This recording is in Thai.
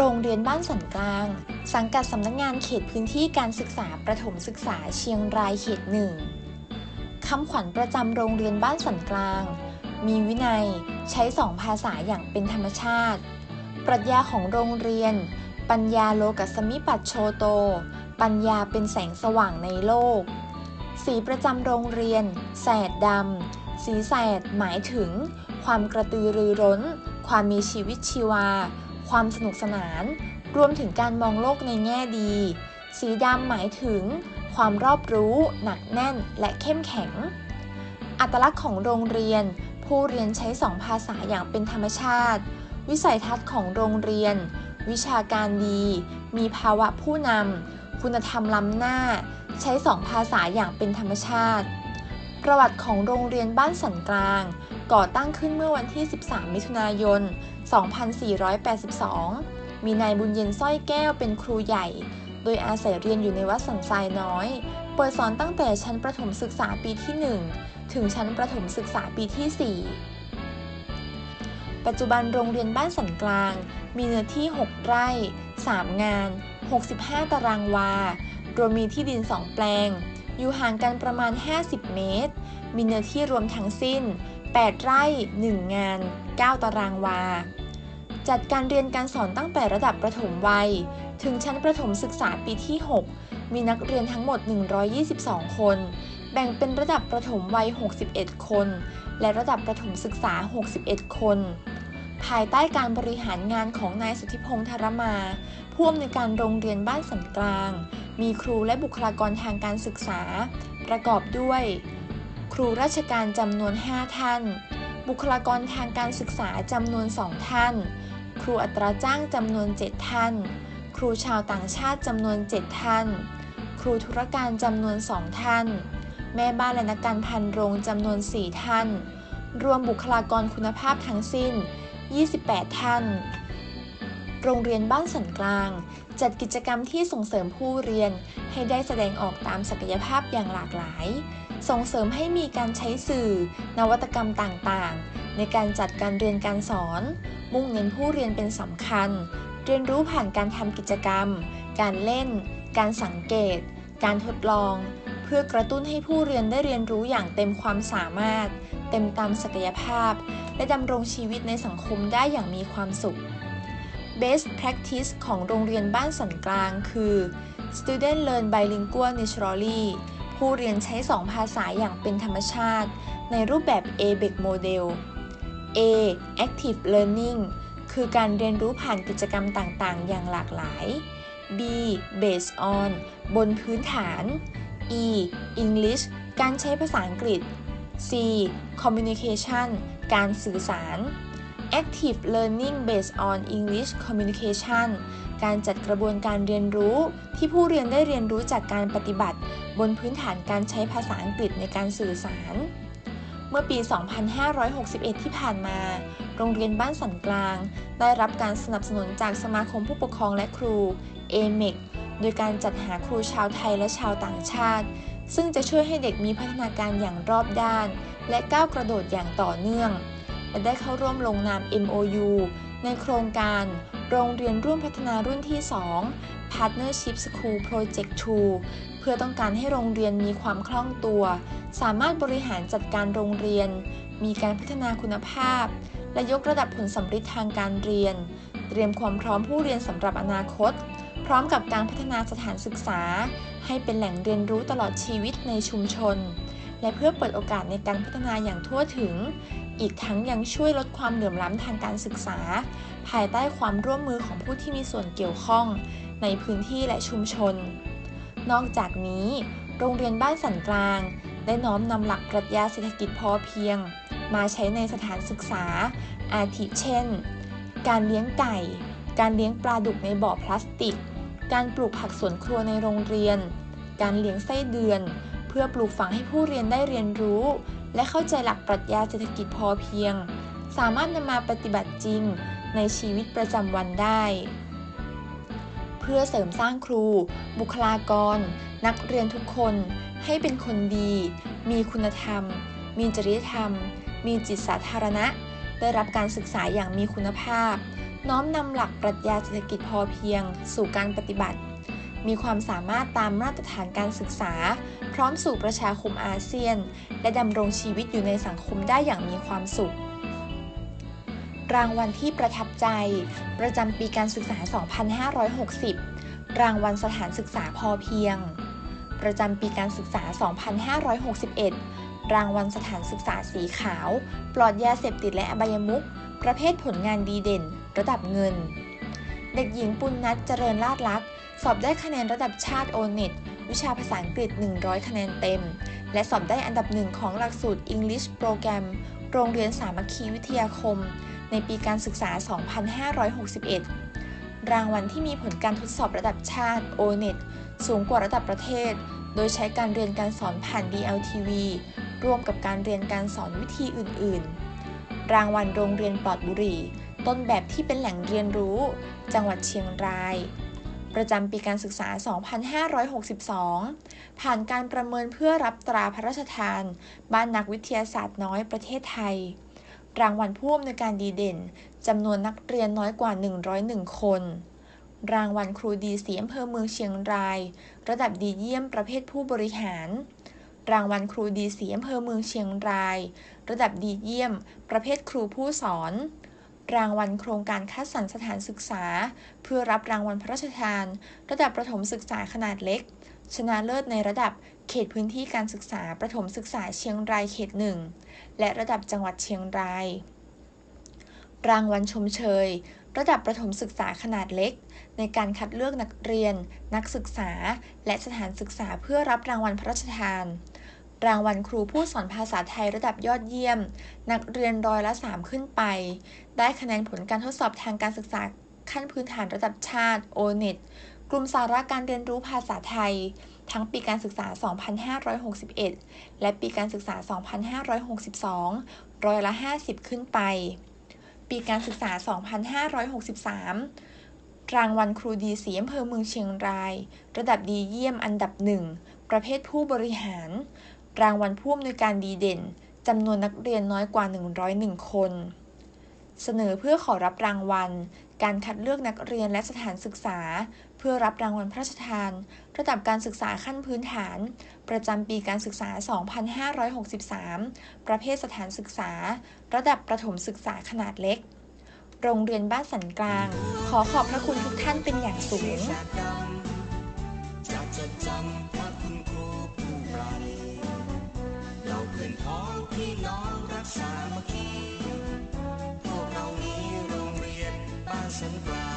โรงเรียนบ้านสันกลาง สังกัดสำนักงานเขตพื้นที่การศึกษาประถมศึกษาเชียงรายเขตหนึ่งคำขวัญประจำโรงเรียนบ้านสันกลาง มีวินัยใช้สองภาษาอย่างเป็นธรรมชาติ ปรัชญาของโรงเรียน ปัญญาโลกัสมิปัตโชโต ปัญญาเป็นแสงสว่างในโลก สีประจำโรงเรียน แสดดำ สีแสดหมายถึง ความกระตือรือร้น ความมีชีวิตชีวา ความสนุกสนาน รวมถึงการมองโลกในแง่ดี สีดำหมายถึง ความรอบรู้ หนักแน่น และเข้มแข็ง อัตลักษณ์ของโรงเรียน ผู้เรียนใช้สองภาษาอย่างเป็นธรรมชาติ วิสัยทัศน์ของโรงเรียน วิชาการดี มีภาวะผู้นำ คุณธรรมล้ำหน้า ใช้สองภาษาอย่างเป็นธรรมชาติ ประวัติของโรงเรียนบ้านสันกลาง ก่อตั้งขึ้นเมื่อวันที่ 13 มิถุนายน 2482 มีนายบุญเย็นสร้อยแก้วเป็นครูใหญ่ โดยอาศัยเรียนอยู่ในวัดสันทรายน้อย เปิดสอนตั้งแต่ชั้นประถมศึกษาปีที่ 1 ถึงชั้นประถมศึกษาปีที่ 4 ปัจจุบันโรงเรียนบ้านสันกลาง มีเนื้อที่ 6 ไร่ 3 งาน 65 ตารางวา รวมมีที่ดิน 2 แปลง อยู่ห่างกันประมาณ 50 เมตร มีเนื้อที่รวมทั้งสิ้น 8 ไร่ 1 งาน 9 ตารางวา จัดการเรียนการสอนตั้งแต่ระดับประถมวัย ถึงชั้นประถมศึกษาปีที่ 6 มีนักเรียนทั้งหมด 122 คน แบ่งเป็นระดับประถมวัย 61 คน และระดับประถมศึกษา 61 คน ภายใต้การบริหารงานของนายสุทธิพงษ์ธารมา ผู้อำนวยการโรงเรียนบ้านสันกลาง มีครูและบุคลากรทางการศึกษา ประกอบด้วย ครูราชการจำนวน 5 ท่าน บุคลากรทางการศึกษาจำนวน 2 ท่าน ครูอัตราจ้างจำนวน 7 ท่าน ครูชาวต่างชาติจำนวน 7 ท่าน ครูธุรการจำนวน 2 ท่าน แม่บ้านและนักการพันโรงจำนวน 4 ท่าน รวมบุคลากรคุณภาพทั้งสิ้น 28 ท่าน โรงเรียนบ้านสันกลาง จัดกิจกรรมที่ส่งเสริมผู้เรียนให้ได้แสดงออกตามศักยภาพอย่างหลากหลาย ส่งเสริมให้มีการใช้สื่อ นวัตกรรมต่างๆ ในการจัดการเรียนการสอน มุ่งเน้นผู้เรียนเป็นสำคัญ เรียนรู้ผ่านการทำกิจกรรม การเล่น การสังเกต การทดลอง เพื่อกระตุ้นให้ผู้เรียนได้เรียนรู้อย่างเต็มความสามารถ เต็มตามศักยภาพ และดำรงชีวิตในสังคมได้อย่างมีความสุข Best Practice ของโรงเรียนบ้านสันกลางคือ Student Learn Bilingual Naturally ผู้เรียนใช้ 2 ภาษาอย่างเป็นธรรมชาติ ในรูปแบบ ABEC Model A Active Learning คือการเรียนรู้ผ่านกิจกรรมต่างๆ อย่างหลากหลาย B Based on บนพื้นฐาน E English การใช้ภาษาอังกฤษ C Communication การสื่อสาร Active Learning based on English Communication การจัดกระบวนการเรียนรู้ ที่ผู้เรียนได้เรียนรู้จากการปฏิบัติ บนพื้นฐานการใช้ภาษาอังกฤษในการสื่อสาร เมื่อปี 2561 ที่ผ่านมา โรงเรียนบ้านสันกลาง ได้รับการสนับสนุนจากสมาคมผู้ปกครองและครู AMEC โดยการจัดหาครูชาวไทยและชาวต่างชาติ ซึ่งจะช่วยให้เด็กมีพัฒนาการอย่างรอบด้าน และก้าวกระโดดอย่างต่อเนื่อง และได้เข้าร่วมลงนาม MOU ในโครงการ โรงเรียนร่วมพัฒนารุ่นที่ 2 Partnership School Project 2 เพื่อต้องการให้โรงเรียนมีความคล่องตัว สามารถบริหารจัดการโรงเรียน มีการพัฒนาคุณภาพ และยกระดับผลสัมฤทธิ์ทางการเรียน เตรียมความพร้อมผู้เรียนสำหรับอนาคต พร้อมกับการพัฒนาสถานศึกษา ให้เป็นแหล่งเรียนรู้ตลอดชีวิตในชุมชนและเพื่อเปิดโอกาสในการพัฒนาอย่างทั่วถึง อีกทั้งยังช่วยลดความเหลื่อมล้ำทางการศึกษา ภายใต้ความร่วมมือของผู้ที่มีส่วนเกี่ยวข้อง ในพื้นที่และชุมชน นอกจากนี้ โรงเรียนบ้านสันกลาง ได้น้อมนำหลักปรัชญาเศรษฐกิจพอเพียง มาใช้ในสถานศึกษา อาทิเช่น การเลี้ยงไก่ การเลี้ยงปลาดุกในบ่อพลาสติก การปลูกผักสวนครัวในโรงเรียน การเลี้ยงไส้เดือน เพื่อปลูกฝังให้ผู้เรียนได้เรียนรู้ และเข้าใจหลักปรัชญาเศรษฐกิจพอเพียง สามารถนำมาปฏิบัติจริงในชีวิตประจำวันได้ เพื่อเสริมสร้างครู บุคลากร นักเรียนทุกคน ให้เป็นคนดี มีคุณธรรม มีจริยธรรม มีจิตสาธารณะ ได้รับการศึกษาอย่างมีคุณภาพ น้อมนำหลักปรัชญาเศรษฐกิจพอเพียง สู่การปฏิบัติ มีความสามารถตามมาตรฐานการศึกษา พร้อมสู่ประชาคมอาเซียน และดำรงชีวิตอยู่ในสังคมได้อย่างมีความสุข รางวัลที่ประทับใจ ประจำปีการศึกษา 2560 รางวัลสถานศึกษาพอเพียง ประจำปีการศึกษา 2561 รางวัลสถานศึกษาสีขาว ปลอดยาเสพติดและอบายมุขประเภทผลงานดีเด่น ระดับเงิน เด็กหญิงปุณนัทเจริญลาดลักษ์สอบได้คะแนนระดับชาติโอเน็ตวิชาภาษาอังกฤษ 100 คะแนนเต็ม และสอบได้อันดับหนึ่งของหลักสูตร English Program โรงเรียนสามัคคีวิทยาคม ในปีการศึกษา 2561 รางวัลที่มีผลการทดสอบระดับชาติ O-NET สูงกว่าระดับประเทศ โดยใช้การเรียนการสอนผ่าน DLTV ร่วมกับการเรียนการสอนวิธีอื่น ๆ รางวัลโรงเรียนปลอดบุหรี่ ต้นแบบที่เป็นแหล่งเรียนรู้ จังหวัดเชียงราย ประจำปีการศึกษา 2562 ผ่านการประเมินเพื่อรับตราพระราชทาน บ้านนักวิทยาศาสตร์น้อยประเทศไทย รางวัลผู้อำนวยการดีเด่นจำนวนนักเรียนน้อยกว่า 101 คน รางวัลครูดีสีอำเภอเมืองเชียงราย ระดับดีเยี่ยมประเภทผู้บริหาร รางวัลครูดีสีอำเภอเมืองเชียงราย ระดับดีเยี่ยม ประเภทครูผู้สอน รางวัลโครงการคัดสรรสถานศึกษา เพื่อรับรางวัลพระราชทาน ระดับประถมศึกษาขนาดเล็ก ชนะเลิศในระดับเขตพื้นที่การศึกษาประถมศึกษาเชียงรายเขตหนึ่งและระดับจังหวัดเชียงราย รางวัลชมเชย ระดับประถมศึกษาขนาดเล็ก ในการคัดเลือกนักเรียน นักศึกษา และสถานศึกษาเพื่อรับรางวัลพระราชทาน รางวัลครูผู้สอนภาษาไทยระดับยอดเยี่ยม นักเรียนร้อยละ 3 ขึ้นไป ได้คะแนนผลการทดสอบทางการศึกษาขั้นพื้นฐานระดับชาติ O-NET กลุ่มสาระการเรียนรู้ภาษาไทย ทั้งปีการศึกษา 2561 และปีการศึกษา 2562 ร้อยละ 50 ขึ้นไป ปีการศึกษา 2563 รางวัลครูดีสีอำเภอเมืองเชียงราย ระดับดีเยี่ยมอันดับหนึ่งประเภทผู้บริหาร รางวัลผู้อำนวยการดีเด่นจำนวนนักเรียนน้อยกว่า 101 คน เสนอเพื่อขอรับรางวัล การคัดเลือกนักเรียนและสถานศึกษา เพื่อรับรางวัลพระราชทาน ระดับการศึกษาขั้นพื้นฐาน ประจำปีการศึกษา 2563 ประเภทสถานศึกษา ระดับประถมศึกษาขนาดเล็ก โรงเรียนบ้านสันกลาง ขอขอบพระคุณทุกท่านเป็นอย่างสูง องพี่น้องรักสามัคคีพวกเรานี้โรงเรียนบ้านสันกลา